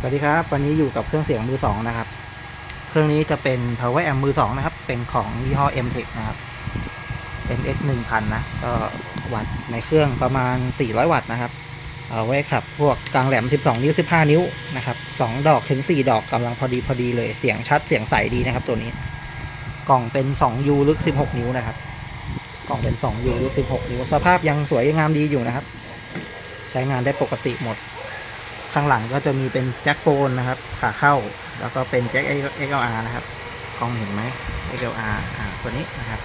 สวัสดีครับ วันนี้อยู่กับเครื่องเสียงมือสองนะครับ เครื่องนี้จะเป็น power amp มือสองนะครับ เป็นของยี่ห้อ MTech นะครับ MX 1000นะ ก็วัดในเครื่องประมาณ 400 วัตต์นะครับ เอาไว้ขับพวกกลางแหลม 12 นิ้ว 15 นิ้วนะครับ2ดอกถึง 4 ดอกกำลังพอดีพอดีเลย เสียงชัดเสียงใสดีนะครับ ตัวนี้ กล่องเป็น 2U ลึก 16 นิ้วนะครับ กล่องเป็น 2U ลึก 16 นิ้ว สภาพยังสวยงามดีอยู่นะครับ ใช้งานได้ปกติหมด ข้างหลังก็จะมีเป็นแจ็คโฟนนะครับ ขาเข้า แล้วก็เป็นแจ็ค XLR นะครับกล้องเห็นไหม XLR อ่าตัวนี้นะครับ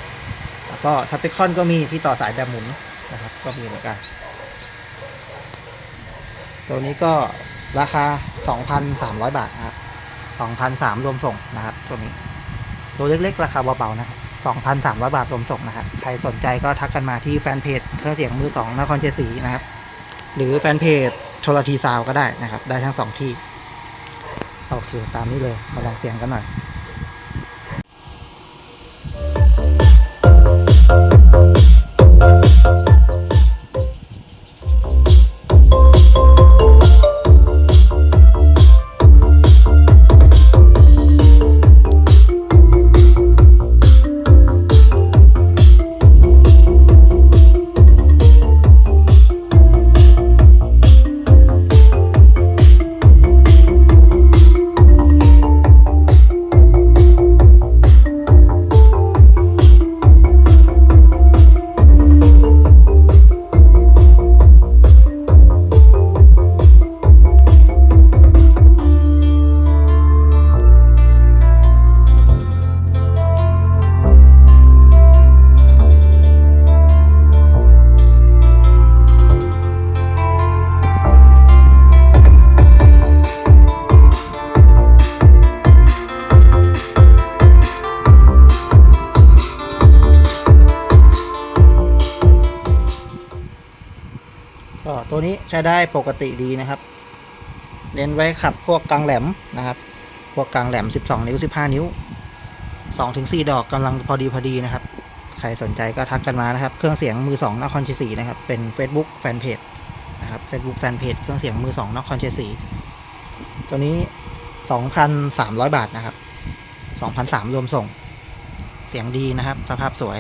แล้วก็ทัพเปคอนก็มีที่ต่อสายแบบหมุนนะครับ ก็มีเหมือนกัน ตัวนี้ก็ราคา 2,300 บาทนะครับ2,300รวมส่งนะครับ ตัวนี้ ตัวเล็กๆ ราคาเบาๆนะครับ2,300 บาทรวมส่งนะครับ ใครสนใจก็ทักกันมาที่แฟนเพจเครื่องเสียงมือสองนครเชียงศรีนะครับ หรือแฟนเพจ โทรทีซาวก็ได้นะครับ ได้ทั้งสองที่ โอเค ตามนี้เลย มาลองเสียงกันหน่อย ก็ตัวนี้ใช้ได้ปกติดีนะครับเน้นไว้ขับพวกกลางแหลมนะครับ พวกกลางแหลม 12 นิ้ว 15 นิ้ว 2-4ถึง4ดอกกำลังพอดีพอดีนะครับ ใครสนใจก็ทักกันมานะครับ เครื่องเสียงมือ2นครเชัยศรีนะครับ เป็น Facebook Fanpage นะครับ Facebook Fanpage เครื่องเสียงมือ2นครเชัยศรีตัวนี้ 2,300 บาทนะครับ 2,300รวมส่ง เสียงดีนะครับ สภาพสวย